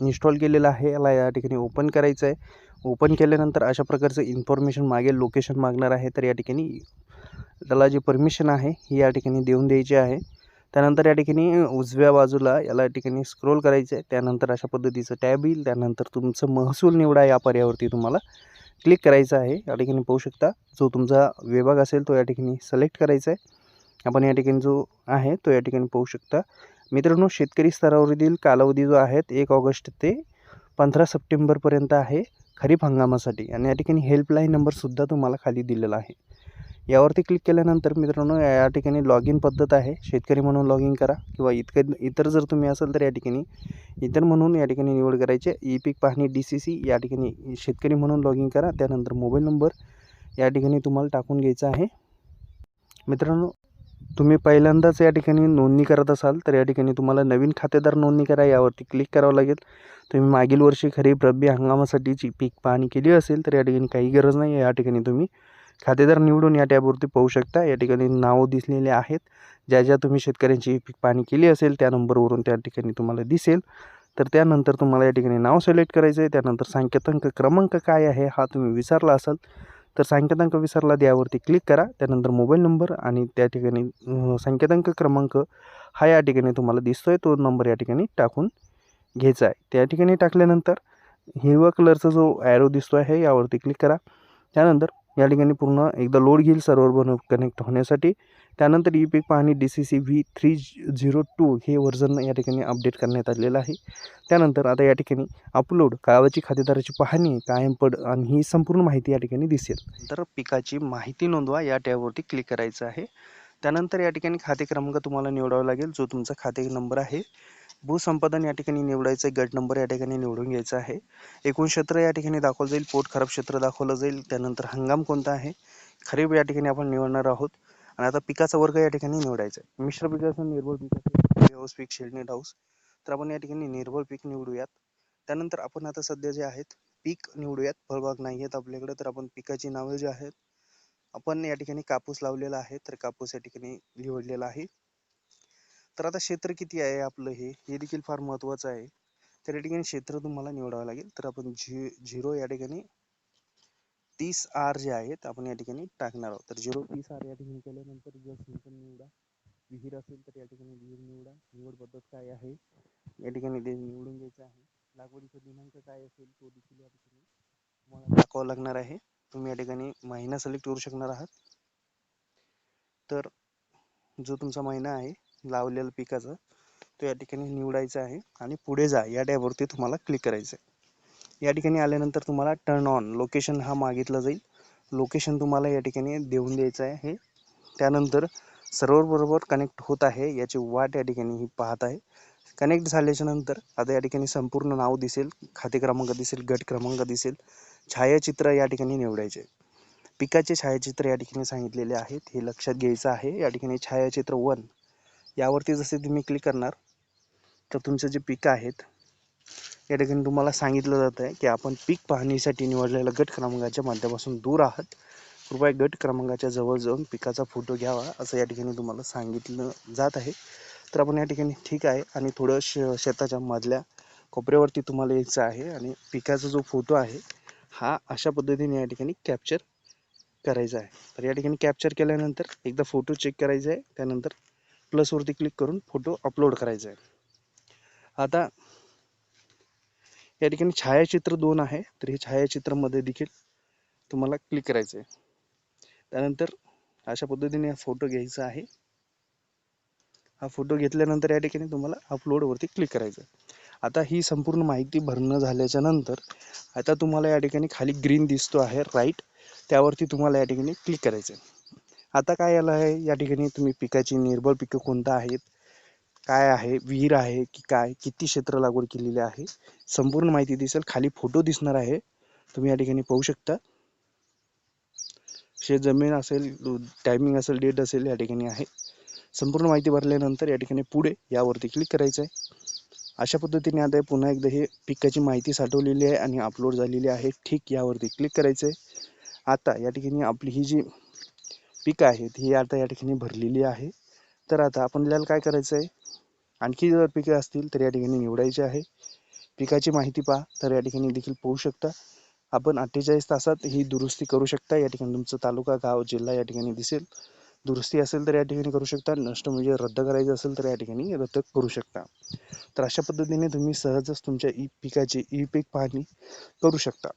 Install केलेलं आहे. याला या ठिकाणी ओपन करायचं आहे. ओपन केल्यानंतर अशा प्रकारचं इन्फॉर्मेशन मागेल लोकेशन मागणार आहे. तर या ठिकाणी त्याला जी परमिशन आहे ही या ठिकाणी देऊन द्यायची आहे. त्यानंतर या ठिकाणी उजव्या बाजूला याला या ठिकाणी स्क्रोल करायचं आहे. त्यानंतर अशा पद्धतीचं टॅब येईल. त्यानंतर तुमचं महसूल निवडा या पर्यावरती तुम्हाला क्लिक करायचं आहे. या ठिकाणी पाहू शकता जो तुमचा विभाग असेल तो या ठिकाणी सिलेक्ट करायचा आहे. आपण या ठिकाणी जो आहे तो या ठिकाणी पाहू शकता. मित्रांनो शेतकरी स्तरावरील कालावधी जो आहे एक ऑगस्ट ते पंधरा सप्टेंबरपर्यंत आहे खरीप हंगामासाठी. आणि या ठिकाणी हेल्पलाईन नंबरसुद्धा तुम्हाला खाली दिलेला आहे. यावरती क्लिक केल्यानंतर मित्रांनो या ठिकाणी लॉग इन पद्धत आहे. शेतकरी म्हणून लॉग इन करा किंवा इतकं इतर जर तुम्ही असाल तर या ठिकाणी इतर म्हणून या ठिकाणी निवड करायचे. ई पीक पाहणी डी सी सी या ठिकाणी शेतकरी म्हणून लॉग इन करा. त्यानंतर मोबाईल नंबर या ठिकाणी तुम्हाला टाकून घ्यायचा आहे. मित्रांनो तुम्ही पहिल्यांदाच या ठिकाणी नोंदणी करत असाल तर या ठिकाणी तुम्हाला नवीन खातेदार नोंदणी करा यावरती क्लिक करावं लागेल. तुम्ही मागील वर्षी खरीप रब्बी हंगामासाठीची पीक पाहणी केली असेल तर या ठिकाणी काही गरज नाही. या ठिकाणी तुम्ही खातेदार निवडून या टॅबवरती पाहू शकता. या ठिकाणी नावं दिसलेले आहेत. ज्या ज्या तुम्ही शेतकऱ्यांची पीक पाहणी केली असेल त्या नंबरवरून त्या ठिकाणी तुम्हाला दिसेल. तर त्यानंतर तुम्हाला या ठिकाणी नाव सिलेक्ट करायचं आहे त्यानंतर संकेतांक क्रमांक काय आहे हा तुम्ही विचारला असाल. तर संकेतांक विसरला यावरती क्लिक करा. त्यानंतर मोबाईल नंबर आणि त्या ठिकाणी संकेतांक क्रमांक हा या ठिकाणी तुम्हाला दिसतोय. तो नंबर या ठिकाणी टाकून घ्यायचा आहे. त्या ठिकाणी टाकल्यानंतर हिरवा कलरचा जो ॲरो दिसतो आहे यावरती क्लिक करा. त्यानंतर या ठिकाणी पूर्ण एकदा लोड घेईल. सर्व्हर बनव कनेक्ट होण्यासाठी. त्यानंतर ई पीक पाहणी D C C V three zero two हे व्हर्जन या ठिकाणी अपडेट करण्यात आलेलं आहे. त्यानंतर आता या ठिकाणी अपलोड गावाची खातेदाराची पाहणी कायमपड आणि ही संपूर्ण माहिती या ठिकाणी दिसेल. तर पिकाची माहिती नोंदवा या टॅबवरती क्लिक करायचं आहे. त्यानंतर या ठिकाणी खाते क्रमांक तुम्हाला निवडावा लागेल. जो तुमचा खाते नंबर आहे. भूसंपादन या ठिकाणी निवडायचं गट नंबर या ठिकाणी निवडून घ्यायचा आहे. एकूण क्षेत्र या ठिकाणी दाखवलं जाईल. पोट खराब क्षेत्र दाखवलं जाईल. त्यानंतर हंगाम कोणता आहे? खरीप या ठिकाणी आपण निवडणार आहोत. आणि आता पिकाचा वर्ग या ठिकाणी निवडायचा आहे. मिश्र पिकाचं असेल पिकाचं पीक हाऊस पीक शेडणी हाऊस. तर आपण या ठिकाणी निर्बळ पीक निवडूयात. त्यानंतर आपण आता सध्या जे आहेत पीक निवडूयात. फळबाग नाही आहेत आपल्याकडे तर आपण पिकाची नावे जी आहेत आपण या ठिकाणी कापूस लावलेला आहे तर कापूस या ठिकाणी निवडलेला आहे. तर आता क्षेत्र किती आहे आपलं हे? हे देखील फार महत्वाचं आहे. तर या ठिकाणी क्षेत्र तुम्हाला निवडावं लागेल. तर आपण झि झिरो या ठिकाणी तीस आर जे आहेत आपण या ठिकाणी टाकणार आहोत. तर झिरो तीस आर या ठिकाणी केल्यानंतर जर सिंचन निवडा विहीर असेल तर या ठिकाणी विहीर निवडा. निवड पद्धत काय आहे? या ठिकाणी ते निवडून घ्यायचं आहे. लागवडीचा दिनांक काय असेल तो देखील या ठिकाणी तुम्हाला दाखवावा लागणार आहे. तुम्ही या ठिकाणी महिना सिलेक्ट करू शकणार आहात. तर जो तुमचा महिना आहे लावलेला पिकाचा तो या ठिकाणी निवडायचा आहे आणि पुढे जा या टॅबवरती तुम्हाला क्लिक करायचं आहे या ठिकाणी आल्यानंतर तुम्हाला टर्न ऑन लोकेशन हा मागितला जाईल. लोकेशन तुम्हाला या ठिकाणी देऊन द्यायचं आहे. हे त्यानंतर सर्वरबरोबर कनेक्ट होत आहे याची वाट या ठिकाणी ही पाहत आहे. कनेक्ट झाल्याच्यानंतर आता या ठिकाणी संपूर्ण नाव दिसेल खाते क्रमांक दिसेल गट क्रमांक दिसेल छायाचित्र या ठिकाणी निवडायचे. पिकाचे छायाचित्र या ठिकाणी सांगितलेले आहेत हे लक्षात घ्यायचं आहे. या ठिकाणी छायाचित्र वन यावरती जसे तुम्ही क्लिक करणार तर तुमचे जे पिकं आहेत या ठिकाणी तुम्हाला सांगितलं जात आहे की आपण पीक पाहणीसाठी निवडलेल्या गट क्रमांकाच्या माध्यमापासून दूर आहात. कृपया गट क्रमांकाच्या जवळ जाऊन पिकाचा फोटो घ्यावा असं या ठिकाणी तुम्हाला सांगितलं जात आहे. तर आपण या ठिकाणी ठीक आहे आणि थोडं श शेताच्या मधल्या कोपऱ्यावरती तुम्हाला यायचं आहे आणि पिकाचा जो फोटो आहे हा अशा पद्धतीने या ठिकाणी कॅप्चर करायचा आहे. तर या ठिकाणी कॅप्चर केल्यानंतर एकदा फोटो चेक करायचा आहे त्यानंतर प्लसवरती क्लिक करून फोटो अपलोड करायचा आहे. आता या ठिकाणी छायाचित्र दोन आहे. तर हे छायाचित्रामध्ये देखील तुम्हाला क्लिक करायचं आहे त्यानंतर अशा पद्धतीने हा फोटो घ्यायचा आहे. हा फोटो घेतल्यानंतर या ठिकाणी तुम्हाला अपलोडवरती क्लिक करायचं आहे आता ही संपूर्ण माहिती भरणं झाल्याच्यानंतर आता तुम्हाला या ठिकाणी खाली ग्रीन दिसतो आहे राईट त्यावरती तुम्हाला या ठिकाणी क्लिक करायचं आहे आता काय आलं आहे या ठिकाणी तुम्ही पिकाची निर्भर पिकं कोणता आहेत? काय आहे विहीर आहे की काय किती क्षेत्र लागवड केलेली आहे संपूर्ण माहिती दिसेल. खाली फोटो दिसणार आहे. तुम्ही या ठिकाणी पाहू शकता. शेत जमीन असेल टायमिंग असेल डेट असेल या ठिकाणी आहे. संपूर्ण माहिती भरल्यानंतर या ठिकाणी पुढे यावरती क्लिक करायचं आहे अशा पद्धतीने आता पुन्हा एकदा हे पिकाची माहिती साठवलेली आहे आणि अपलोड झालेली आहे. ठीक यावरती क्लिक करायचं आहे आता या ठिकाणी आपली ही जी पिकं आहेत ही आता या ठिकाणी भरलेली आहे. तर आता आपल्याला काय करायचं आहे आणखी जर पिके असतील तर या ठिकाणी निवडायचे आहे. पिकाची माहिती पहा तर या ठिकाणी देखील पाहू शकता. आपण अठ्ठेचाळीस तासात ही दुरुस्ती करू शकता. या ठिकाणी तुमचं तालुका गाव जिल्हा या ठिकाणी दिसेल. दुरुस्ती असेल तर या ठिकाणी करू शकता. नष्ट म्हणजे रद्द करायचं असेल तर या ठिकाणी रद्द करू शकता. तर अशा पद्धतीने तुम्ही सहजच तुमच्या ई पिकाची ई पीक पाहणी करू शकता.